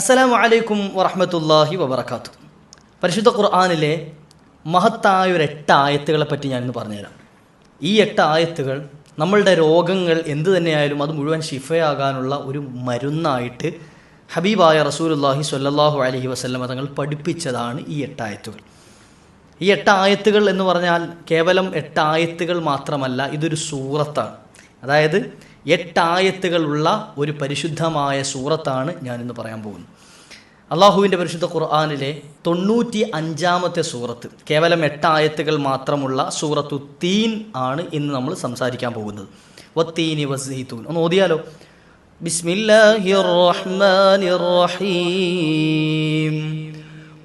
അസ്സലാമു അലൈക്കും വറഹമത്തല്ലാഹി വബർക്കാത്തു പരിശുദ്ധ ഖുർആാനിലെ മഹത്തായ ഒരു എട്ട് ആയത്തുകളെ പറ്റി ഞാനിന്ന് പറഞ്ഞുതരാം. ഈ എട്ട് ആയത്തുകൾ നമ്മളുടെ രോഗങ്ങൾ എന്തു തന്നെയായാലും അത് മുഴുവൻ ഷിഫയാകാനുള്ള ഒരു മരുന്നായിട്ട് ഹബീബായ റസൂലുല്ലാഹി സ്വല്ലല്ലാഹു അലഹി വസ്ലമ തങ്ങൾ പഠിപ്പിച്ചതാണ് ഈ എട്ട് ആയത്തുകൾ ഈ എട്ട് ആയത്തുകൾ എന്ന് പറഞ്ഞാൽ കേവലം എട്ട് ആയത്തുകൾ മാത്രമല്ല ഇതൊരു സൂറത്താണ്. അതായത് എട്ട് ആയത്തുകളുള്ള ഒരു പരിശുദ്ധമായ സൂറത്താണ് ഞാനിന്ന് പറയാൻ പോകുന്നത്. അള്ളാഹുവിന്റെ പരിശുദ്ധ ഖുർആാനിലെ തൊണ്ണൂറ്റി അഞ്ചാമത്തെ സൂറത്ത് കേവലം എട്ടായത്തുകൾ മാത്രമുള്ള സൂറത്തു തീൻ ആണ് ഇന്ന് നമ്മൾ സംസാരിക്കാൻ പോകുന്നത്. വത്തീനി വസീത്തൂൻ ഒന്ന് ഓതിയാലോ? ബിസ്മില്ലാഹിർ റഹ്മാനിർ റഹീം.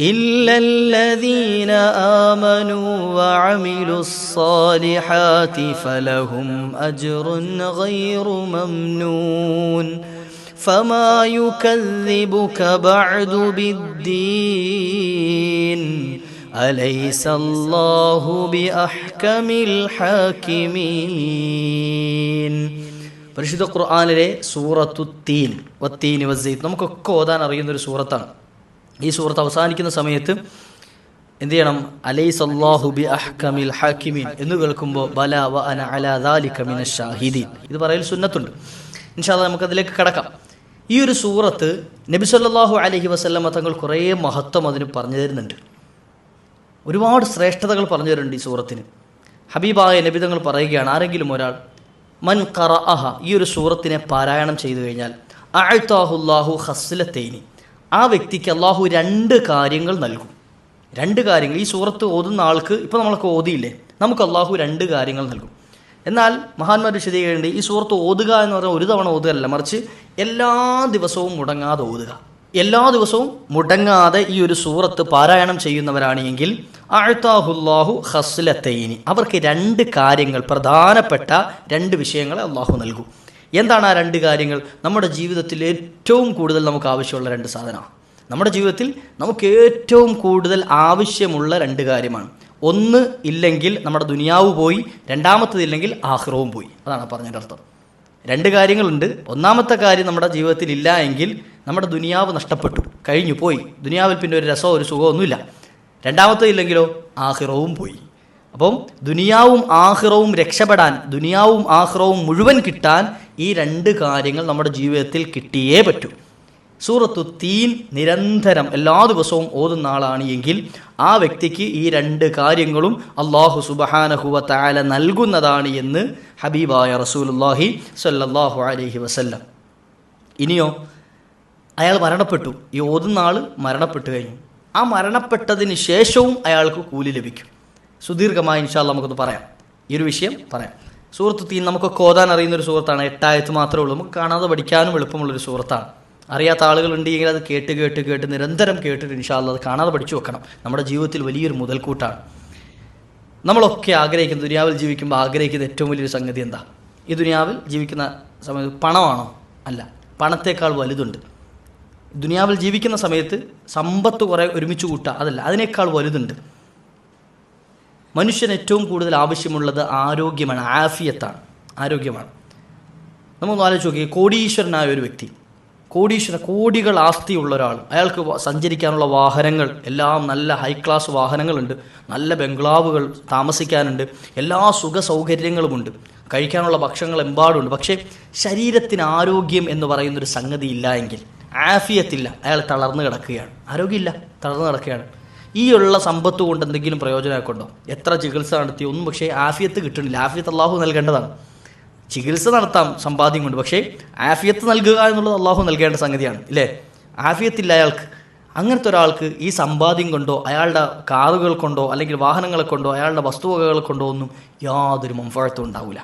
إلا الذين آمنوا وعملوا الصالحات فلهم أجر غير ممنون فما يكذبك بعد بالدين أليس الله بأحكم الحاكمين പരിശുദ്ധ ഖുർആാനിലെ സൂറത്തു തീൻ വത്തീനി വസീത്ത് നമുക്കൊക്കെ ഓതാൻ അറിയുന്ന ഒരു സൂറത്താണ് ഈ സൂറത്ത് അവസാനിക്കുന്ന സമയത്ത് എന്ത് ചെയ്യണം? അലൈ സല്ലാഹു ബി അഹ്കമിൽ ഹാക്കിമീൻ എന്ന് കേൾക്കുമ്പോൾ ബല വ ഷാഹിദീൻ. ഇത് പറയൽ സുന്നത്തുണ്ട്. ഇൻഷാല്ല നമുക്ക് അതിലേക്ക് കടക്കാം. ഈ ഒരു സൂറത്ത് നബി സല്ലല്ലാഹു അലഹി വസല്ലമ തങ്ങൾ കുറേ മഹത്വം അതിന് പറഞ്ഞു തരുന്നുണ്ട്. ഒരുപാട് ശ്രേഷ്ഠതകൾ പറഞ്ഞു തരുന്നുണ്ട് ഈ സൂറത്തിന്. ഹബീബായ നബി തങ്ങൾ പറയുകയാണ് ആരെങ്കിലും ഒരാൾ മൻ കറ അഹ ഈ ഒരു സൂറത്തിനെ പാരായണം ചെയ്തു കഴിഞ്ഞാൽ അഴ്ത്താഹുല്ലാഹു ഹസ്ലത്തൈനി ആ വ്യക്തിക്ക് അള്ളാഹു രണ്ട് കാര്യങ്ങൾ നൽകും. രണ്ട് കാര്യങ്ങൾ. ഈ സൂറത്ത് ഓതുന്ന ആൾക്ക് ഇപ്പോൾ നമ്മളൊക്കെ ഓതിയില്ലേ? നമുക്ക് അള്ളാഹു രണ്ട് കാര്യങ്ങൾ നൽകും. എന്നാൽ മഹാന്മാർ വിശദീകരിക്കേണ്ടത് ഈ സൂറത്ത് ഓതുക എന്ന് പറഞ്ഞാൽ ഒരു തവണ ഓതുകയല്ല മറിച്ച് എല്ലാ ദിവസവും മുടങ്ങാതെ ഓതുക. എല്ലാ ദിവസവും മുടങ്ങാതെ ഈ ഒരു സൂറത്ത് പാരായണം ചെയ്യുന്നവരാണ് എങ്കിൽ അഴുത്താഹുല്ലാഹു ഹസ്ലത്തൈനി അവർക്ക് രണ്ട് കാര്യങ്ങൾ പ്രധാനപ്പെട്ട രണ്ട് വിഷയങ്ങളെ അള്ളാഹു നൽകും. എന്താണ് ആ രണ്ട് കാര്യങ്ങൾ? നമ്മുടെ ജീവിതത്തിൽ ഏറ്റവും കൂടുതൽ നമുക്ക് ആവശ്യമുള്ള രണ്ട് സാധനമാണ്. നമ്മുടെ ജീവിതത്തിൽ നമുക്ക് ഏറ്റവും കൂടുതൽ ആവശ്യമുള്ള രണ്ട് കാര്യമാണ്. ഒന്ന് ഇല്ലെങ്കിൽ നമ്മുടെ ദുനിയാവ് പോയി രണ്ടാമത്തതില്ലെങ്കിൽ ആഹ്റവും പോയി. അതാണ് പറഞ്ഞതിന്റെ അർത്ഥം. രണ്ട് കാര്യങ്ങളുണ്ട്. ഒന്നാമത്തെ കാര്യം നമ്മുടെ ജീവിതത്തിൽ ഇല്ല എങ്കിൽ നമ്മുടെ ദുനിയാവ് നഷ്ടപ്പെട്ടു കഴിഞ്ഞു പോയി. ദുനിയാവിൽ പിന്നെ ഒരു രസമോ ഒരു സുഖമോ ഒന്നുമില്ല. രണ്ടാമത്തതില്ലെങ്കിലോ ആഹിറവും പോയി. അപ്പം ദുനിയാവും ആഹിറവും രക്ഷപ്പെടാൻ ദുനിയാവും ആഹിറവും മുഴുവൻ കിട്ടാൻ ഈ രണ്ട് കാര്യങ്ങൾ നമ്മുടെ ജീവിതത്തിൽ കിട്ടിയേ പറ്റൂ. സൂറത്തു തീൻ നിരന്തരം എല്ലാ ദിവസവും ഓതുന്ന ആളാണ് എങ്കിൽ ആ വ്യക്തിക്ക് ഈ രണ്ട് കാര്യങ്ങളും അള്ളാഹു സുബഹാനഹുവ താല നൽകുന്നതാണ് എന്ന് ഹബീബായ റസൂലുല്ലാഹി സല്ലാഹു അലഹി വസല്ലം. ഇനിയോ അയാൾ മരണപ്പെട്ടു. ഈ ഓതുന്ന ആൾ മരണപ്പെട്ടു കഴിഞ്ഞു. ആ മരണപ്പെട്ടതിന് ശേഷവും അയാൾക്ക് കൂലി ലഭിക്കും. സുദീർഘമായി ഇൻഷാല്ല നമുക്കൊന്ന് പറയാം. ഈ ഒരു വിഷയം പറയാം. സൂറത്ത് തീൻ നമുക്കൊക്കെ ഓതാൻ അറിയുന്ന ഒരു സുഹൃത്താണ്. എട്ടായത്ത് മാത്രമേ ഉള്ളൂ. നമുക്ക് കാണാതെ പഠിക്കാനും എളുപ്പമുള്ളൊരു സുഹൃത്താണ്. അറിയാത്ത ആളുകൾ ആളുകളുണ്ടെങ്കിൽ അത് കേട്ട് കേട്ട് കേട്ട് നിരന്തരം കേട്ടിട്ട് ഇൻഷാല്ല അത് കാണാതെ പഠിച്ചു വെക്കണം. നമ്മുടെ ജീവിതത്തിൽ വലിയൊരു മുതൽക്കൂട്ടാണ്. നമ്മളൊക്കെ ആഗ്രഹിക്കുന്ന ദുനിയാവിൽ ജീവിക്കുമ്പോൾ ആഗ്രഹിക്കുന്ന ഏറ്റവും വലിയൊരു സംഗതി എന്താ? ഈ ദുനിയാവിൽ ജീവിക്കുന്ന സമയത്ത് പണമാണോ? അല്ല. പണത്തേക്കാൾ വലുതുണ്ട്. ദുനിയാവിൽ ജീവിക്കുന്ന സമയത്ത് സമ്പത്ത് കുറേ ഒരുമിച്ച് കൂട്ടുക അതല്ല. അതിനേക്കാൾ വലുതുണ്ട്. മനുഷ്യന് ഏറ്റവും കൂടുതൽ ആവശ്യമുള്ളത് ആരോഗ്യമാണ് ആഫിയത്താണ് ആരോഗ്യമാണ്. നമ്മളൊന്ന് ആലോചിച്ച് നോക്കി കോടീശ്വരനായ ഒരു വ്യക്തി കോടീശ്വര കോടികൾ ആസ്തിയുള്ള ഒരാൾ അയാൾക്ക് സഞ്ചരിക്കാനുള്ള വാഹനങ്ങൾ എല്ലാം നല്ല ഹൈ ക്ലാസ് വാഹനങ്ങളുണ്ട് നല്ല ബംഗ്ലാവുകൾ താമസിക്കാനുണ്ട് എല്ലാ സുഖ സൗകര്യങ്ങളുമുണ്ട് കഴിക്കാനുള്ള ഭക്ഷണങ്ങൾ എമ്പാടുണ്ട് പക്ഷേ ശരീരത്തിന് ആരോഗ്യം എന്ന് പറയുന്നൊരു സംഗതി ഇല്ല എങ്കിൽ ആഫിയത്തില്ല അയാൾ തളർന്നു കിടക്കുകയാണ്. ആരോഗ്യമില്ല തളർന്നു കിടക്കുകയാണ്. ഈ ഉള്ള സമ്പത്ത് കൊണ്ട് എന്തെങ്കിലും പ്രയോജനമാക്കുണ്ടോ എത്ര ചികിത്സ നടത്തി? ഒന്നും പക്ഷേ ആഫിയത്ത് കിട്ടുന്നില്ല. ആഫിയത്ത് അള്ളാഹു നൽകേണ്ടതാണ്. ചികിത്സ നടത്താം സമ്പാദ്യം കൊണ്ട്. പക്ഷേ ആഫിയത്ത് നൽകുക എന്നുള്ളത് അള്ളാഹു നൽകേണ്ട സംഗതിയാണ് ഇല്ലേ? ആഫിയത്തില്ല അയാൾക്ക് അങ്ങനത്തെ ഒരാൾക്ക് ഈ സമ്പാദ്യം കൊണ്ടോ അയാളുടെ കാറുകൾ കൊണ്ടോ അല്ലെങ്കിൽ വാഹനങ്ങളെ കൊണ്ടോ അയാളുടെ വസ്തുവകകൾ കൊണ്ടോ ഒന്നും യാതൊരു മുൻഫഴത്തും ഉണ്ടാവില്ല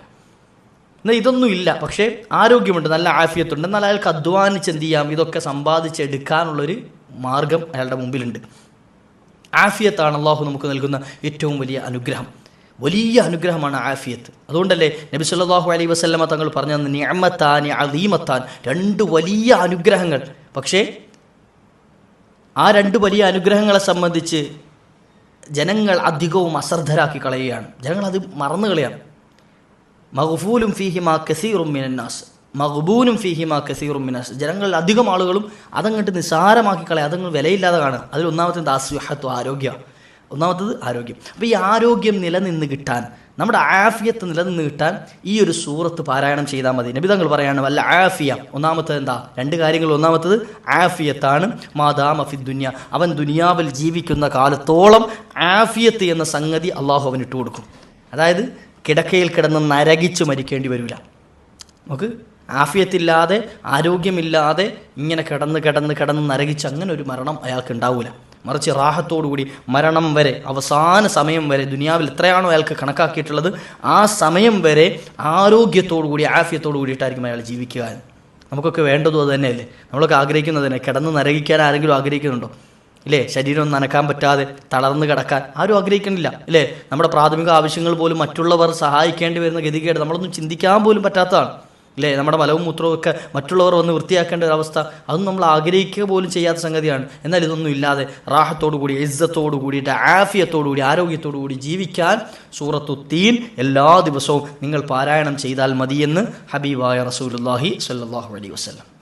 എന്നാൽ ഇതൊന്നും ഇല്ല. പക്ഷേ ആരോഗ്യമുണ്ട് നല്ല ആഫിയത്തുണ്ട്. എന്നാൽ അയാൾക്ക് അധ്വാനിച്ച് എന്ത് ചെയ്യാം? ഇതൊക്കെ സമ്പാദിച്ചെടുക്കാനുള്ളൊരു മാർഗം അയാളുടെ മുമ്പിലുണ്ട്. ആഫിയത്താണ് അള്ളാഹു നമുക്ക് നൽകുന്ന ഏറ്റവും വലിയ അനുഗ്രഹം. വലിയ അനുഗ്രഹമാണ് ആഫിയത്ത്. അതുകൊണ്ടല്ലേ നബി സല്ലാഹു അലൈ വസല്ലമ തങ്ങൾ പറഞ്ഞു തന്ന നിഅമത്താനി അദീമത്താൻ. രണ്ട് വലിയ അനുഗ്രഹങ്ങൾ. പക്ഷേ ആ രണ്ട് വലിയ അനുഗ്രഹങ്ങളെ സംബന്ധിച്ച് ജനങ്ങൾ അധികവും അശ്രദ്ധരാക്കി കളയുകയാണ്. ജനങ്ങൾ അത് മറന്നു കളയാണ്. മഹഫൂലും ഫീഹിമ കസീറും മിനന്നാസ്. മഹബൂനും ഫിഹിമ കസീറും മിനസ് ജനങ്ങളിൽ അധികം ആളുകളും അതങ്ങോട്ട് നിസ്സാരമാക്കി കളയുക അതങ്ങ് വിലയില്ലാതെ കാണുക. അതിൽ ഒന്നാമത്തെ ദാസ്യഹത്വം ആരോഗ്യം. ഒന്നാമത്തത് ആരോഗ്യം. അപ്പോൾ ഈ ആരോഗ്യം നിലനിന്ന് കിട്ടാൻ നമ്മുടെ ആഫിയത്ത് നിലനിന്ന് കിട്ടാൻ ഈ ഒരു സൂറത്ത് പാരായണം ചെയ്താൽ മതി. നബിതങ്ങൾ പറയാണ് വല്ല ആഫിയ. ഒന്നാമത്തത് എന്താ? രണ്ട് കാര്യങ്ങൾ. ഒന്നാമത്തത് ആഫിയത്താണ്. മാതാം അഫി ദുനിയ. അവൻ ദുനിയാവിൽ ജീവിക്കുന്ന കാലത്തോളം ആഫിയത്ത് എന്ന സംഗതി അള്ളാഹു അവൻ ഇട്ട് കൊടുക്കും അതായത് കിടക്കയിൽ കിടന്ന് നരകിച്ച് മരിക്കേണ്ടി വരില്ല നമുക്ക് ആഫിയത്തില്ലാതെ ആരോഗ്യമില്ലാതെ ഇങ്ങനെ കിടന്ന് കിടന്ന് കിടന്ന് നരകിച്ച് അങ്ങനെ ഒരു മരണം അയാൾക്ക് ഉണ്ടാവില്ല മറിച്ച് റാഹത്തോടുകൂടി മരണം വരെ അവസാന സമയം വരെ ദുനിയാവിൽ എത്രയാണോ അയാൾക്ക് കണക്കാക്കിയിട്ടുള്ളത് ആ സമയം വരെ ആരോഗ്യത്തോടുകൂടി ആഫിയത്തോടു കൂടിയിട്ടായിരിക്കും അയാൾ ജീവിക്കുക. നമുക്കൊക്കെ വേണ്ടതും അത് തന്നെയല്ലേ? നമ്മളൊക്കെ ആഗ്രഹിക്കുന്നത് തന്നെ കിടന്ന് നരകിക്കാൻ ആരെങ്കിലും ആഗ്രഹിക്കുന്നുണ്ടോ? ഇല്ലേ? ശരീരം നനക്കാൻ പറ്റാതെ തളർന്നു കിടക്കാൻ ആരും ആഗ്രഹിക്കണില്ല ഇല്ലേ? നമ്മുടെ പ്രാഥമിക ആവശ്യങ്ങൾ പോലും മറ്റുള്ളവർ സഹായിക്കേണ്ടി വരുന്ന ഗതികേട് നമ്മളൊന്നും ചിന്തിക്കാൻ പോലും പറ്റാത്തതാണ്. ഇല്ലേ? നമ്മുടെ മലവും മൂത്രവും ഒക്കെ മറ്റുള്ളവർ വന്ന് വൃത്തിയാക്കേണ്ട ഒരു അവസ്ഥ. അതും നമ്മൾ ആഗ്രഹിക്കുക പോലും ചെയ്യാത്ത സംഗതിയാണ്. എന്നാൽ ഇതൊന്നും ഇല്ലാതെ റാഹത്തോടു കൂടി ഇസ്സത്തോടു കൂടിയിട്ട് ആഫിയത്തോടു കൂടി ആരോഗ്യത്തോടു കൂടി ജീവിക്കാൻ സൂറത്തു തീൻ എല്ലാ ദിവസവും നിങ്ങൾ പാരായണം ചെയ്താൽ മതിയെന്ന് ഹബീബായ റസൂലുല്ലാഹി സല്ലാഹു അലൈഹി വസ്ലം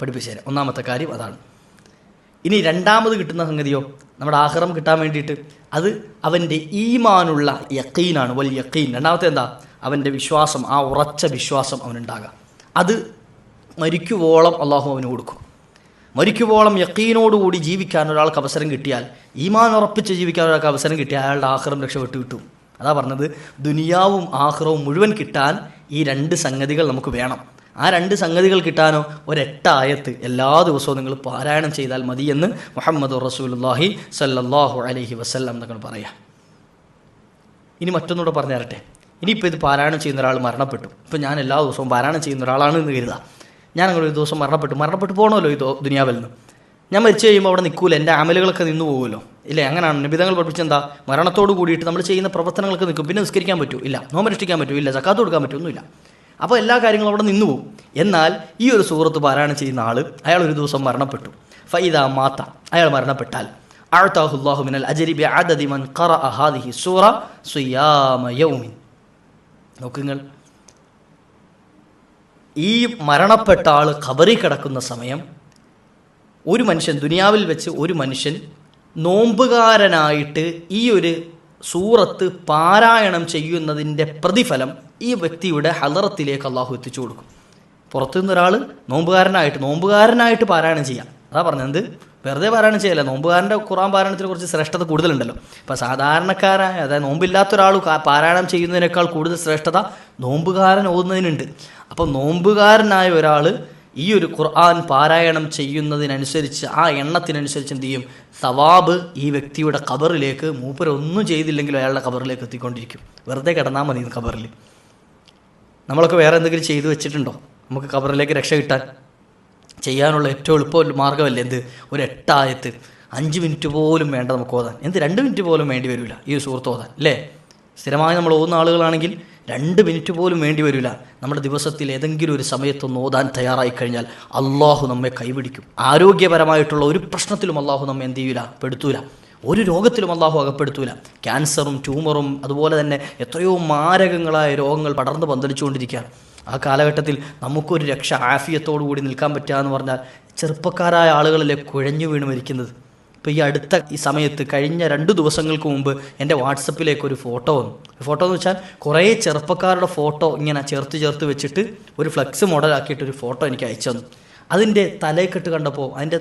പഠിപ്പിച്ചു തരാം ഒന്നാമത്തെ കാര്യം അതാണ്. ഇനി രണ്ടാമത് കിട്ടുന്ന സംഗതിയോ? നമ്മുടെ ആഹ്റം കിട്ടാൻ വേണ്ടിയിട്ട്. അത് അവന്റെ ഈമാനുള്ള യക്കീനാണ്. വൽ യക്കീൻ. രണ്ടാമത്തെ എന്താ? അവന്റെ വിശ്വാസം ആ ഉറച്ച വിശ്വാസം അവനുണ്ടാകാം. അത് മരിക്കുവോളം അള്ളാഹു അവന് കൊടുക്കും. മരിക്കുവോളം യക്കീനോടുകൂടി ജീവിക്കാൻ ഒരാൾക്ക് അവസരം കിട്ടിയാൽ ഈമാൻ ഉറപ്പിച്ച് ജീവിക്കാൻ ഒരാൾക്ക് അവസരം കിട്ടിയാൽ അയാളുടെ ആഹ്റം രക്ഷപ്പെട്ടു കിട്ടും. അതാ പറഞ്ഞത് ദുനിയാവും ആഹ്റവും മുഴുവൻ കിട്ടാൻ ഈ രണ്ട് സംഗതികൾ നമുക്ക് വേണം. ആ രണ്ട് സംഗതികൾ കിട്ടാനോ ഒരെട്ടായത്ത് എല്ലാ ദിവസവും നിങ്ങൾ പാരായണം ചെയ്താൽ മതി എന്ന് മുഹമ്മദ് റസൂലുല്ലാഹി സല്ലാഹു അലഹി വസല്ലം എന്നൊക്കെ പറയാം. ഇനി മറ്റൊന്നുകൂടെ പറഞ്ഞു തരട്ടെ ഇനിയിപ്പോൾ ഇത് പാരായണം ചെയ്യുന്ന ഒരാൾ മരണപ്പെട്ടു. ഇപ്പോൾ ഞാൻ എല്ലാ ദിവസവും പാരായണം ചെയ്യുന്ന ഒരാളാണ് എന്ന് കരുതുക ഞാൻ അങ്ങനെ ഒരു ദിവസം മരണപ്പെട്ടു. മരണപ്പെട്ടു പോകണമല്ലോ ഈ ദുനിയാവിൽ നിന്ന്. ഞാൻ മരിച്ചു കഴിയുമ്പോൾ അവിടെ നിൽക്കൂല. എന്റെ അമലുകളൊക്കെ നിന്ന് പോകുമല്ലോ. ഇല്ലേ? അങ്ങനെയാണ് നിബിധങ്ങൾ പഠിപ്പിച്ചെന്താ മരണത്തോട് കൂടിയിട്ട് നമ്മൾ ചെയ്യുന്ന പ്രവർത്തനങ്ങളൊക്കെ നിൽക്കും. പിന്നെ നിസ്കരിക്കാൻ പറ്റൂ. ഇല്ല. നോമനുഷ്ഠിക്കാൻ പറ്റൂ. ഇല്ല. ചക്കാത്ത് കൊടുക്കാൻ പറ്റൂ ഒന്നുമില്ല അപ്പോൾ എല്ലാ കാര്യങ്ങളും അവിടെ നിന്നു പോകും. എന്നാൽ ഈ ഒരു സുഹൃത്ത് പാരായണം ചെയ്യുന്ന ആൾ അയാൾ ഒരു ദിവസം മരണപ്പെട്ടു. ഫൈദ മാത്ത അയാൾ മരണപ്പെട്ടാൽ. അഴത്താഹുല്ലാഹുമിനൽ അജരിബി അജരി ബി അഹാദിഹി സൂറ സുയാമ യൗമിൻ. നോക്കുങ്ങൾ. ഈ മരണപ്പെട്ട ആൾ ഖബറി കിടക്കുന്ന സമയം ഒരു മനുഷ്യൻ ദുനിയാവിൽ വെച്ച് ഒരു മനുഷ്യൻ നോമ്പുകാരനായിട്ട് ഈ ഒരു സൂറത്ത് പാരായണം ചെയ്യുന്നതിന്റെ പ്രതിഫലം ഈ വ്യക്തിയുടെ ഹലറത്തിലേക്ക് അള്ളാഹു എത്തിച്ചു കൊടുക്കും. പുറത്തുനിന്നൊരാൾ നോമ്പുകാരനായിട്ട് നോമ്പുകാരനായിട്ട് പാരായണം ചെയ്യാം. അതാ പറഞ്ഞത് വെറുതെ പാരായണം ചെയ്യല്ല. നോമ്പുകാരന്റെ ഖുറാൻ പാരായണത്തിൽ കുറച്ച് ശ്രേഷ്ഠത കൂടുതലുണ്ടല്ലോ. അപ്പോൾ സാധാരണക്കാരായ അതായത് നോമ്പില്ലാത്ത ഒരാൾ പാരായണം ചെയ്യുന്നതിനേക്കാൾ കൂടുതൽ ശ്രേഷ്ഠത നോമ്പുകാരൻ ഓതുന്നതിനുണ്ട്. അപ്പോൾ നോമ്പുകാരനായ ഒരാൾ ഈ ഒരു ഖുർആൻ പാരായണം ചെയ്യുന്നതിനനുസരിച്ച് ആ എണ്ണത്തിനനുസരിച്ച് എന്ത് ചെയ്യും? സവാബ് ഈ വ്യക്തിയുടെ കബറിലേക്ക് മൂപ്പരൊന്നും ചെയ്തില്ലെങ്കിലും അയാളുടെ കബറിലേക്ക് എത്തിക്കൊണ്ടിരിക്കും. വെറുതെ കിടന്നാൽ മതി കബറിൽ നമ്മളൊക്കെ വേറെ എന്തെങ്കിലും ചെയ്തു വെച്ചിട്ടുണ്ടോ? നമുക്ക് കബറിലേക്ക് രക്ഷ കിട്ടാൻ? ചെയ്യാനുള്ള ഏറ്റവും എളുപ്പ മാർഗമല്ലേ എന്ത്? ഒരു എട്ടായത്ത് അഞ്ച് മിനിറ്റ് പോലും വേണ്ട നമുക്ക് ഓതാൻ. എന്ത്? രണ്ട് മിനിറ്റ് പോലും വേണ്ടി വരില്ല ഈ സുഹൃത്ത് ഓതാൻ അല്ലേ? സ്ഥിരമായി നമ്മൾ ഓതുന്ന ആളുകളാണെങ്കിൽ രണ്ട് മിനിറ്റ് പോലും വേണ്ടി വരില്ല നമ്മുടെ ദിവസത്തിൽ ഏതെങ്കിലും ഒരു സമയത്തൊന്ന് ഓതാൻ തയ്യാറായി കഴിഞ്ഞാൽ അള്ളാഹു നമ്മെ കൈപിടിക്കും. ആരോഗ്യപരമായിട്ടുള്ള ഒരു പ്രശ്നത്തിലും അള്ളാഹു നമ്മെ എന്ത് ചെയ്യൂല? പെടുത്തൂല. ഒരു രോഗത്തിലും അള്ളാഹു അകപ്പെടുത്തൂല. ക്യാൻസറും ട്യൂമറും അതുപോലെ തന്നെ എത്രയോ മാരകങ്ങളായ രോഗങ്ങൾ പടർന്ന് പന്തലിച്ചുകൊണ്ടിരിക്കുകയാണ്. ആ കാലഘട്ടത്തിൽ നമുക്കൊരു രക്ഷ ആഫിയത്തോടു കൂടി നിൽക്കാൻ പറ്റുക എന്ന് പറഞ്ഞാൽ ചെറുപ്പക്കാരായ ആളുകളല്ലേ കുഴഞ്ഞു വീണ് മരിക്കുന്നത്. ഇപ്പോൾ ഈ അടുത്ത ഈ സമയത്ത് കഴിഞ്ഞ രണ്ട് ദിവസങ്ങൾക്ക് മുമ്പ് എന്റെ വാട്സപ്പിലേക്ക് ഒരു ഫോട്ടോ വന്നു. ഫോട്ടോ എന്ന് വെച്ചാൽ കുറേ ചെറുപ്പക്കാരുടെ ഫോട്ടോ ഇങ്ങനെ ചേർത്ത് ചേർത്ത് വെച്ചിട്ട് ഒരു ഫ്ലെക്സ് മോഡലാക്കിയിട്ട് ഒരു ഫോട്ടോ എനിക്ക് അയച്ചു തന്നു. അതിന്റെ തലയെക്കെട്ട് കണ്ടപ്പോൾ അതിന്റെ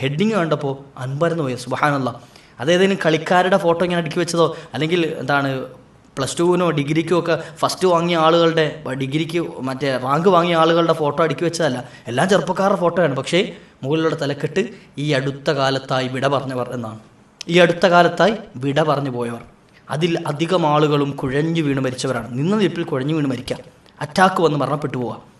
ഹെഡിങ് കണ്ടപ്പോൾ അൻപരന്ന് പോയി സുബാനുള്ള അതേതെങ്കിലും കളിക്കാരുടെ ഫോട്ടോ ഇങ്ങനെ അടുക്കി വെച്ചതോ? അല്ലെങ്കിൽ എന്താണ് പ്ലസ് ടുവിനോ ഡിഗ്രിക്കോ ഒക്കെ ഫസ്റ്റ് വാങ്ങിയ ആളുകളുടെ ഡിഗ്രിക്ക് മറ്റേ റാങ്ക് വാങ്ങിയ ആളുകളുടെ ഫോട്ടോ അടുക്കി വെച്ചതല്ല. എല്ലാം ചെറുപ്പക്കാരുടെ ഫോട്ടോയാണ് പക്ഷേ മുകളിലുള്ള തലക്കെട്ട് ഈ അടുത്ത കാലത്തായി വിട പറഞ്ഞവർ എന്നാണ്. ഈ അടുത്ത കാലത്തായി വിട പറഞ്ഞു പോയവർ. അതിൽ അധികം ആളുകളും കുഴഞ്ഞു വീണ് മരിച്ചവരാണ്. നിന്ന നിപ്പിൽ കുഴഞ്ഞു വീണ് മരിക്കാം. അറ്റാക്ക് വന്ന് മരണപ്പെട്ടു പോവാം.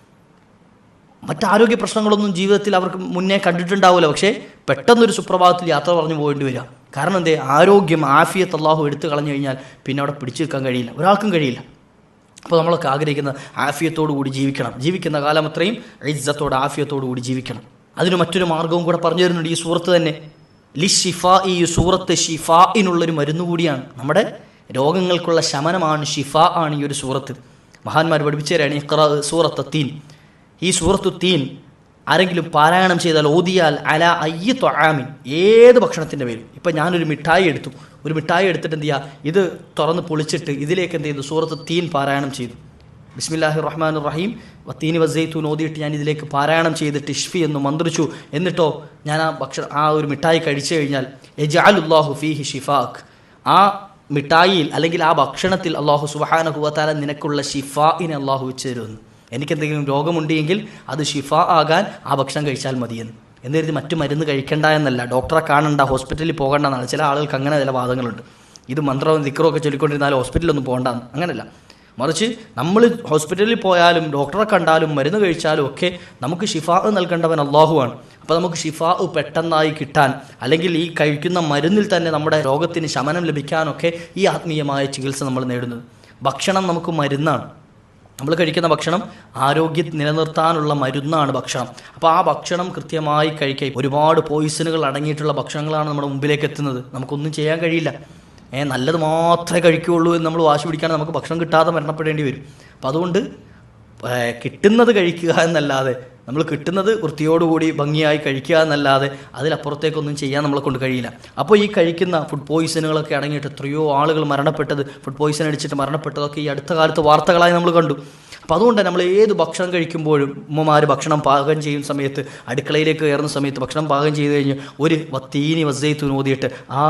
മറ്റാരോഗ്യ പ്രശ്നങ്ങളൊന്നും ജീവിതത്തിൽ അവർക്ക് മുന്നേ കണ്ടിട്ടുണ്ടാവില്ല. പക്ഷേ പെട്ടെന്നൊരു സുപ്രഭാതത്തിൽ യാത്ര പറഞ്ഞു പോകേണ്ടി വരിക. കാരണം എന്തേ? ആരോഗ്യം ആഫിയത്ത് അള്ളാഹു എടുത്തു കളഞ്ഞു കഴിഞ്ഞാൽ പിന്നെ അവിടെ പിടിച്ചു നിൽക്കാൻ കഴിയില്ല. ഒരാൾക്കും കഴിയില്ല. അപ്പോൾ നമ്മളൊക്കെ ആഗ്രഹിക്കുന്ന ആഫിയത്തോടു കൂടി ജീവിക്കണം. ജീവിക്കുന്ന കാലം അത്രയും ഇജ്ജത്തോട് ആഫിയത്തോടു കൂടി ജീവിക്കണം. അതിന് മറ്റൊരു മാർഗവും കൂടെ പറഞ്ഞു തരുന്നുണ്ട് ഈ സൂറത്ത് തന്നെ. ലി ഷിഫ ഈ സൂറത്ത് ഇനുള്ളൊരു മരുന്ന് കൂടിയാണ്. നമ്മുടെ രോഗങ്ങൾക്കുള്ള ശമനമാണ് ഷിഫ ആണ് ഈ ഒരു സൂറത്ത്. മഹാന്മാർ പഠിപ്പിച്ചു തരാണ് ഇഖ്റ സൂറത്ത് തീൻ ഈ സൂറത്തു തീൻ ആരെങ്കിലും പാരായണം ചെയ്താൽ ഓതിയാൽ അല അയ്യ തൊഴാമിൻ ഏത് ഭക്ഷണത്തിന്റെ പേരും ഇപ്പം ഞാനൊരു മിഠായി എടുത്തു. ഒരു മിഠായി എടുത്തിട്ട് എന്ത് ചെയ്യുക ഇത് തുറന്ന് പൊളിച്ചിട്ട് ഇതിലേക്ക് എന്ത് ചെയ്തു? സൂറത്ത് തീൻ പാരായണം ചെയ്തു. ബിസ്മില്ലാഹി റഹ്മാൻ റഹീം വത്തീനി വസൈത്തൂൻ ഓതിയിട്ട് ഞാൻ ഇതിലേക്ക് പാരായണം ചെയ്തിട്ട് ഇഷ്ഫി എന്ന് മന്ത്രിച്ചു. എന്നിട്ടോ ഞാൻ ആ ഭക്ഷണം ആ ഒരു മിഠായി കഴിച്ചു കഴിഞ്ഞാൽ എജാലുല്ലാഹു ഫീഹി ഷിഫാഖ് ആ മിഠായിയിൽ അല്ലെങ്കിൽ ആ ഭക്ഷണത്തിൽ അള്ളാഹു സുബഹാനഹുവത്താല നിനക്കുള്ള ഷിഫാഇനെ അള്ളാഹു വെച്ചു തരുമെന്ന് എനിക്കെന്തെങ്കിലും രോഗമുണ്ടെങ്കിൽ അത് ഷിഫ ആകാൻ ആ ഭക്ഷണം കഴിച്ചാൽ മതിയെന്ന് എന്ന്. കരുതി മറ്റു മരുന്ന് കഴിക്കണ്ട എന്നല്ല. ഡോക്ടറെ കാണണ്ട ഹോസ്പിറ്റലിൽ പോകണ്ട എന്നാണ്. ചില ആളുകൾക്ക് അങ്ങനെ ചില വാദങ്ങളുണ്ട്. ഇത് മന്ത്രവും ദിക്കറും ഒക്കെ ചൊല്ലിക്കൊണ്ടിരുന്നാലും ഹോസ്പിറ്റലൊന്നും പോകണ്ട അങ്ങനെയല്ല. മറിച്ച് നമ്മൾ ഹോസ്പിറ്റലിൽ പോയാലും ഡോക്ടറെ കണ്ടാലും മരുന്ന് കഴിച്ചാലും ഒക്കെ നമുക്ക് ഷിഫാ നൽകേണ്ടവൻ അള്ളാഹുവാണ് അപ്പോൾ നമുക്ക് ഷിഫാ പെട്ടെന്നായി കിട്ടാൻ അല്ലെങ്കിൽ ഈ കഴിക്കുന്ന മരുന്നിൽ തന്നെ നമ്മുടെ രോഗത്തിന് ശമനം ലഭിക്കാനൊക്കെ ഈ ആത്മീയമായ ചികിത്സ നമ്മൾ നേടുന്നത്. ഭക്ഷണം നമുക്ക് മരുന്നാണ്. നമ്മൾ കഴിക്കുന്ന ഭക്ഷണം ആരോഗ്യം നിലനിർത്താനുള്ള മരുന്നാണ് ഭക്ഷണം. അപ്പോൾ ആ ഭക്ഷണം കൃത്യമായി കഴിക്കുക ഒരുപാട് പോയിസണുകൾ അടങ്ങിയിട്ടുള്ള ഭക്ഷണങ്ങളാണ് നമ്മുടെ മുമ്പിലേക്ക് എത്തുന്നത്. നമുക്കൊന്നും ചെയ്യാൻ കഴിയില്ല. ഏ നല്ലത് മാത്രമേ കഴിക്കുകയുള്ളൂ എന്ന് നമ്മൾ വാശി പിടിക്കാതെ നമുക്ക് ഭക്ഷണം കിട്ടാതെ മരണപ്പെടേണ്ടി വരും. അപ്പം അതുകൊണ്ട് കിട്ടുന്നത് കഴിക്കുക എന്നല്ലാതെ നമ്മൾ കിട്ടുന്നത് വൃത്തിയോടുകൂടി ഭംഗിയായി കഴിക്കുക എന്നല്ലാതെ അതിലപ്പുറത്തേക്കൊന്നും ചെയ്യാൻ നമ്മളെ കൊണ്ട് കഴിയില്ല. അപ്പോൾ ഈ കഴിക്കുന്ന ഫുഡ് പോയിസണുകളൊക്കെ അടങ്ങിയിട്ട് എത്രയോ ആളുകൾ മരണപ്പെട്ടത് ഫുഡ് പോയിസൺ അടിച്ചിട്ട് മരണപ്പെട്ടതൊക്കെ ഈ അടുത്ത കാലത്ത് വാർത്തകളായി നമ്മൾ കണ്ടു. അപ്പോൾ അതുകൊണ്ട് നമ്മൾ ഏത് ഭക്ഷണം കഴിക്കുമ്പോഴും ഉമ്മമാർ ഭക്ഷണം പാകം ചെയ്യുന്ന സമയത്ത് അടുക്കളയിലേക്ക് കയറുന്ന സമയത്ത് ഭക്ഷണം പാകം ചെയ്ത് കഴിഞ്ഞ് ഒരു വത്തീനി വസ്തു നോതിയിട്ട് ആ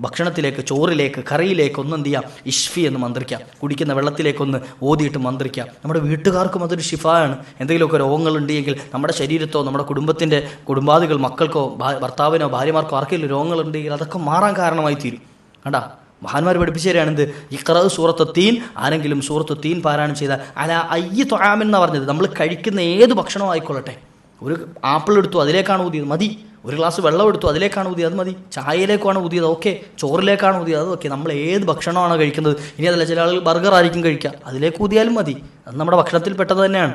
ഭക്ഷണത്തിലേക്ക് ചോറിലേക്ക് കറിയിലേക്ക് ഒന്ന് എന്ത് ചെയ്യാം? ഇഷ്ഫി എന്ന് മന്ത്രിക്കാം. കുടിക്കുന്ന വെള്ളത്തിലേക്കൊന്ന് ഓതിയിട്ട് മന്ത്രിക്കാം. നമ്മുടെ വീട്ടുകാർക്കും അതൊരു ഷിഫായാണ് എന്തെങ്കിലുമൊക്കെ രോഗങ്ങളുണ്ടെങ്കിൽ നമ്മുടെ ശരീരത്തോ നമ്മുടെ കുടുംബത്തിന്റെ കുടുംബാദികൾ മക്കൾക്കോ ഭർത്താവിനോ ഭാര്യമാർക്കോ ആർക്കെങ്കിലും രോഗങ്ങളുണ്ടെങ്കിൽ അതൊക്കെ മാറാൻ കാരണമായി തീരും. കണ്ടാ? മഹാന്മാർ പഠിപ്പിച്ചു തരാണ് എന്ത് ഇഖ്റ സൂറത്ത് തീൻ ആരെങ്കിലും സൂറത്ത് തീൻ പാരായണം ചെയ്താൽ അല്ല അയ്യ തൊഴാമെന്നാണ് പറഞ്ഞത്. നമ്മൾ കഴിക്കുന്ന ഏത് ഭക്ഷണം ആയിക്കൊള്ളട്ടെ. ഒരു ആപ്പിൾ എടുത്തു അതിലേക്കാണ് ഊതിയത്. മതി. ഒരു ഗ്ലാസ് വെള്ളം എടുത്തു അതിലേക്കാണ് ഊതിയത് അത് മതി. ചായയിലേക്കാണ് ഊതിയത് ഓക്കെ. ചോറിലേക്കാണ് ഊതിയത് അത് ഓക്കെ. നമ്മൾ ഏത് ഭക്ഷണമാണ് കഴിക്കുന്നത്. ഇനി അതല്ല ചില ആളുകൾ ബർഗർ ആയിരിക്കും കഴിക്കുക. അതിലേക്ക് ഊതിയാലും മതി. അത് നമ്മുടെ ഭക്ഷണത്തിൽ പെട്ടത് തന്നെയാണ്.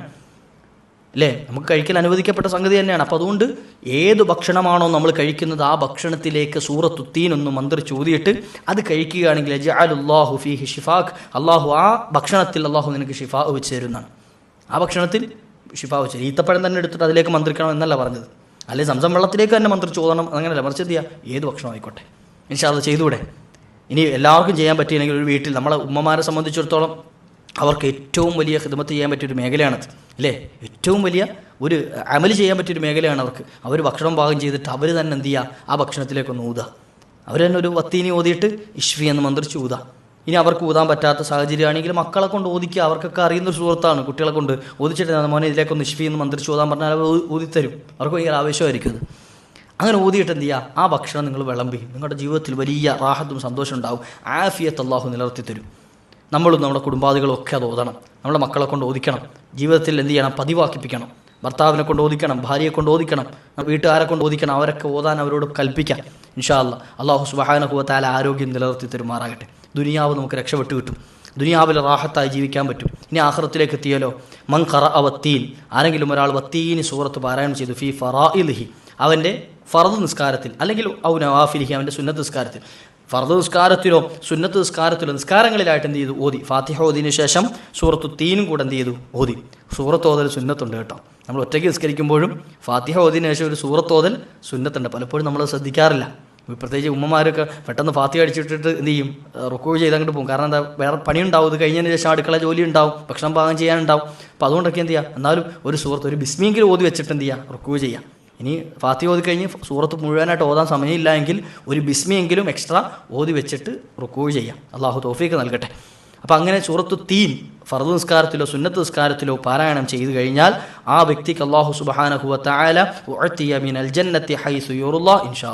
അല്ലേ? നമുക്ക് കഴിക്കാൻ അനുവദിക്കപ്പെട്ട സംഗതി തന്നെയാണ്. അപ്പോൾ അതുകൊണ്ട് ഏത് ഭക്ഷണമാണോ നമ്മൾ കഴിക്കുന്നത് ആ ഭക്ഷണത്തിലേക്ക് സൂറത്തുത്തീനൊന്ന് മന്ത്രി ചൂതിയിട്ട് അത് കഴിക്കുകയാണെങ്കിൽ അജഅലുല്ലാഹു ഫീഹി ഷിഫാഖ് അള്ളാഹു ആ ഭക്ഷണത്തിൽ അള്ളാഹു നിനക്ക് ഷിഫാ വെച്ച് തരുന്നതാണ്. ആ ഭക്ഷണത്തിൽ ഷിഫാ വെച്ച് ഈത്തപ്പഴം തന്നെ എടുത്തിട്ട് അതിലേക്ക് മന്ത്രിക്കണം എന്നല്ല പറഞ്ഞത്. അല്ലെങ്കിൽ സംസം വെള്ളത്തിലേക്ക് തന്നെ മന്ത്രിച്ച് ഓതണം അങ്ങനെയല്ല മറിച്ച് എന്ത് ചെയ്യുക ഏത് ഭക്ഷണം ആയിക്കോട്ടെ. ഇൻഷാ അത് ചെയ്തുകൂടെ? ഇനി എല്ലാവർക്കും ചെയ്യാൻ പറ്റിയില്ലെങ്കിൽ ഒരു വീട്ടിൽ നമ്മളെ ഉമ്മമാരെ സംബന്ധിച്ചിടത്തോളം അവർക്ക് ഏറ്റവും വലിയ ഹിദമത്ത് ചെയ്യാൻ പറ്റിയൊരു മേഖലയാണത് അല്ലേ? ഏറ്റവും വലിയ ഒരു അമൽ ചെയ്യാൻ പറ്റിയൊരു മേഖലയാണ് അവർക്ക്. അവർ ഭക്ഷണം പാകം ചെയ്തിട്ട് അവർ തന്നെ എന്ത് ചെയ്യുക ആ ഭക്ഷണത്തിലേക്കൊന്ന് ഊതുക അവർ തന്നെ ഒരു വത്തീനി ഓതിയിട്ട് ഇഷ്വി എന്ന് മന്ത്രിച്ച് ഊതുക ഇനി അവർക്ക് ഊതാൻ പറ്റാത്ത സാഹചര്യമാണെങ്കിൽ മക്കളെ കൊണ്ട് ഓദിക്കുക അവർക്കൊക്കെ അറിയുന്ന ഒരു സുഹൃത്താണ് കുട്ടികളെ കൊണ്ട്. ഓദിച്ചിട്ട് മോനെ ഇതിലേക്കൊന്ന് ഇഷ്ഫി എന്ന് മന്ത്രിച്ച് ഓതാൻ പറഞ്ഞാൽ അവർ ഊതിത്തരും. അവർക്ക് ഭയങ്കര ആവേശമായിരിക്കും അങ്ങനെ ഊതിയിട്ട് എന്ത് ചെയ്യുക? ആ ഭക്ഷണം നിങ്ങൾ വിളമ്പി നിങ്ങളുടെ ജീവിതത്തിൽ വലിയ റാഹത്തും സന്തോഷം ഉണ്ടാവും. ആഫിയത്ത് അള്ളാഹു നിലർത്തി തരും നമ്മളും നമ്മുടെ കുടുംബാദികളും ഒക്കെ അത് ഓതണം. നമ്മുടെ മക്കളെ കൊണ്ട് ഓദിക്കണം ജീവിതത്തിൽ എന്ത് ചെയ്യണം? പതിവാക്കിപ്പിക്കണം. ഭർത്താവിനെ കൊണ്ട് ഓദിക്കണം ഭാര്യയെ കൊണ്ട് ഓദിക്കണം വീട്ടുകാരെ കൊണ്ട് ഓദിക്കണം അവരൊക്കെ ഓതാൻ അവരോട് കൽപ്പിക്കാം. ഇൻഷാ അല്ലാ അള്ളാഹു സുബഹാനഹുവത്താല ആരോഗ്യം നിലനിർത്തി തരുമാറാകട്ടെ ദുനിയാവ് നമുക്ക് രക്ഷപ്പെട്ടു കിട്ടും. ദുനിയാവിൽ റാഹത്തായി ജീവിക്കാൻ പറ്റും. ഇനി ആഹ്റത്തിലേക്ക് എത്തിയാലോ? മൻ ഖറ വത്തീൻ. ആരെങ്കിലും ഒരാൾ വത്തീനി സൂറത്ത് പാരായണം ചെയ്തു ഫി ഫറാ ഫറാഇലിഹി അവന്റെ ഫറദ് നിസ്കാരത്തിൽ അല്ലെങ്കിൽ ഔ നവാഫിലിഹി അവന്റെ സുന്നത്ത് നിസ്കാരത്തിൽ. ഫർദ് നിസ്കാരത്തിലോ സുന്നത്ത് നിസ്കാരത്തിലോ നിസ്കാരങ്ങളിലായിട്ട് എന്ത് ചെയ്തു? ഓതി. ഫാത്തിഹ ഓതിന് ശേഷം സൂറത്തു തീനും കൂടെ എന്ത് ചെയ്തു? ഓതി. സൂറത്ത് ഓതൽ സുന്നത്തുണ്ട് കേട്ടോ. നമ്മൾ ഒറ്റയ്ക്ക് നിസ്കരിക്കുമ്പോഴും ഫാത്തിഹ ഓതിന് ശേഷം ഒരു സൂറത്ത് ഓതൽ സുന്നത്തുണ്ട്. പലപ്പോഴും നമ്മൾ ശ്രദ്ധിക്കാറില്ല. പ്രത്യേകിച്ച് ഉമ്മമാരൊക്കെ പെട്ടെന്ന് ഫാത്തി അടിച്ചിട്ടിട്ട് എന്ത് ചെയ്യും? റുക്കൂ ചെയ്ത് അങ്ങോട്ട് പോകും. കാരണം എന്താ വേറെ പണിയുണ്ടാവും. ഇത് കഴിഞ്ഞതിന് ശേഷം അടുക്കള ജോലി ഉണ്ടാവും. ഭക്ഷണം പാകം ചെയ്യാനുണ്ടാവും. അപ്പോൾ അതുകൊണ്ടൊക്കെ എന്ത് ചെയ്യുക? എന്നാലും ഒരു സുഹൃത്ത് ഒരു ബിസ്മിയെങ്കിലും ഓതി വെച്ചിട്ട് എന്ത് ചെയ്യുക? റുക്കൂ ചെയ്യാം ഇനി ഫാത്തി ഓതി കഴിഞ്ഞ് സൂറത്ത് മുഴുവനായിട്ട് ഓതാൻ സമയമില്ല എങ്കിൽ ഒരു ബിസ്മിയെങ്കിലും എക്സ്ട്രാ ഓതി വെച്ചിട്ട് റുക്കൂ ചെയ്യാം അള്ളാഹു തോഫീക്ക് നൽകട്ടെ. അപ്പോൾ അങ്ങനെ സൂറത്ത് തീൻ ഫർദ് നിസ്കാരത്തിലോ സുന്നത്ത് നിസ്കാരത്തിലോ പാരായണം ചെയ്തു കഴിഞ്ഞാൽ ആ വ്യക്തിക്ക് അള്ളാഹു സുബഹാനഹുവ തആല ഉഅ്തിയ മിനൽ ജന്നത്തി ഇൻഷാ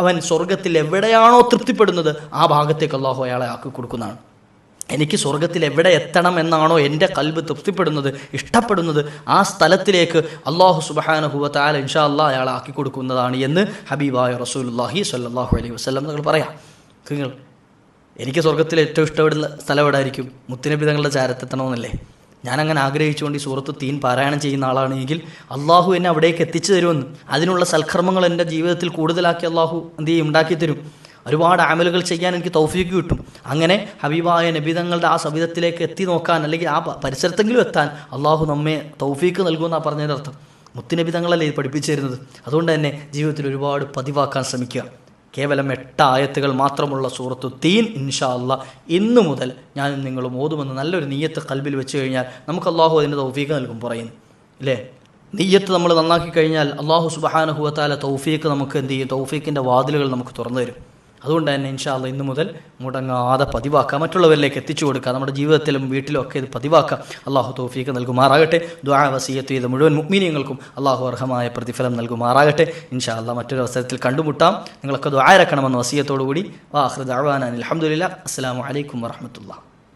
അവൻ സ്വർഗത്തിൽ എവിടെയാണോ തൃപ്തിപ്പെടുന്നത് ആ ഭാഗത്തേക്ക് അള്ളാഹു അയാളെ ആക്കി കൊടുക്കുന്നതാണ്. എനിക്ക് സ്വർഗത്തിൽ എവിടെ എത്തണം എന്നാണോ എന്റെ കൽബ് തൃപ്തിപ്പെടുന്നത് ഇഷ്ടപ്പെടുന്നത് ആ സ്ഥലത്തിലേക്ക് അള്ളാഹു സുബഹാനഹുവ താല ഇൻഷാ അള്ളാഹ് അയാളെ ആക്കി കൊടുക്കുന്നതാണ് എന്ന് ഹബീബായ റസൂലുല്ലാഹി സല്ലാഹു അലൈഹി വസ്ലം നിങ്ങൾ പറയാം. നിങ്ങൾ എനിക്ക് സ്വർഗത്തിൽ ഏറ്റവും ഇഷ്ടപ്പെടുന്ന സ്ഥലം എവിടെയായിരിക്കും മുത്തിനബി തങ്ങളുടെ ചാരത്തെത്തണമെന്നല്ലേ? ഞാനങ്ങനെ ആഗ്രഹിച്ചുകൊണ്ട് ഈ സൂറത്ത് തീൻ പാരായണം ചെയ്യുന്ന ആളാണെങ്കിൽ അള്ളാഹു എന്നെ അവിടേക്ക് എത്തിച്ചു തരുമെന്ന്. അതിനുള്ള സൽക്കർമ്മങ്ങൾ എന്റെ ജീവിതത്തിൽ കൂടുതലാക്കി അള്ളാഹു എന്ത് ചെയ്യും? ഉണ്ടാക്കി തരും ഒരുപാട് ആമലുകൾ ചെയ്യാൻ എനിക്ക് തൗഫീക്ക് കിട്ടും. അങ്ങനെ ഹബീബായ നബിതങ്ങളുടെ ആ സവിധത്തിലേക്ക് എത്തി നോക്കാൻ അല്ലെങ്കിൽ ആ പരിസരത്തെങ്കിലും എത്താൻ അള്ളാഹു നമ്മെ തൗഫീക്ക് നൽകുമെന്നാണ് പറഞ്ഞതിന്റെ അർത്ഥം. മുത്തുനബി ഇത് പഠിപ്പിച്ചു തരുന്നത്? അതുകൊണ്ട് തന്നെ ജീവിതത്തിൽ ഒരുപാട് പതിവാക്കാൻ ശ്രമിക്കുക. കേവലം എട്ട് ആയത്തുകൾ മാത്രമുള്ള സൂറത്ത് തീൻ ഇൻഷാ അല്ല ഇന്നു മുതൽ ഞാൻ നിങ്ങളും ഓതുമെന്ന് നല്ലൊരു നീയത്ത് കൽബിൽ വെച്ച് കഴിഞ്ഞാൽ നമുക്ക് അള്ളാഹു അതിന്റെ തൗഫീക്ക് നൽകും പറയുന്നു. അല്ലേ നീയത്ത് നമ്മൾ നന്നാക്കി കഴിഞ്ഞാൽ അള്ളാഹു സുബഹാനഹുവത്താല തൗഫീഖ് നമുക്ക് എന്ത് ചെയ്യും? തൗഫീക്കിന്റെ വാതിലുകൾ നമുക്ക് തുറന്നു തരും. അതുകൊണ്ട് തന്നെ ഇൻഷാ അല്ല ഇന്നു മുതൽ മുടങ്ങാതെ പതിവാക്കുക മറ്റുള്ളവരിലേക്ക് എത്തിച്ചു കൊടുക്കുക നമ്മുടെ ജീവിതത്തിലും വീട്ടിലും ഒക്കെ ഇത് പതിവാക്കുക അള്ളാഹു തോഫീക്ക് നൽകുമാറാകട്ടെ. ദ്വാ വസീയത്ത് ചെയ്ത മുഴുവൻ മുക്മീനിയങ്ങൾക്കും അള്ളാഹു അർഹമായ പ്രതിഫലം നൽകുമാറാകട്ടെ. ഇൻഷാ അല്ല മറ്റൊരു അവസരത്തിൽ കണ്ടുമുട്ടാം. നിങ്ങളൊക്കെ ദ്വാരക്കണമെന്ന വസീയത്തോടുകൂടി. വാഹൃദ് അഹ്വാൻ അലഹമുല്ല അസ്സാം വലൈക്കും വറഹമത്തുള്ള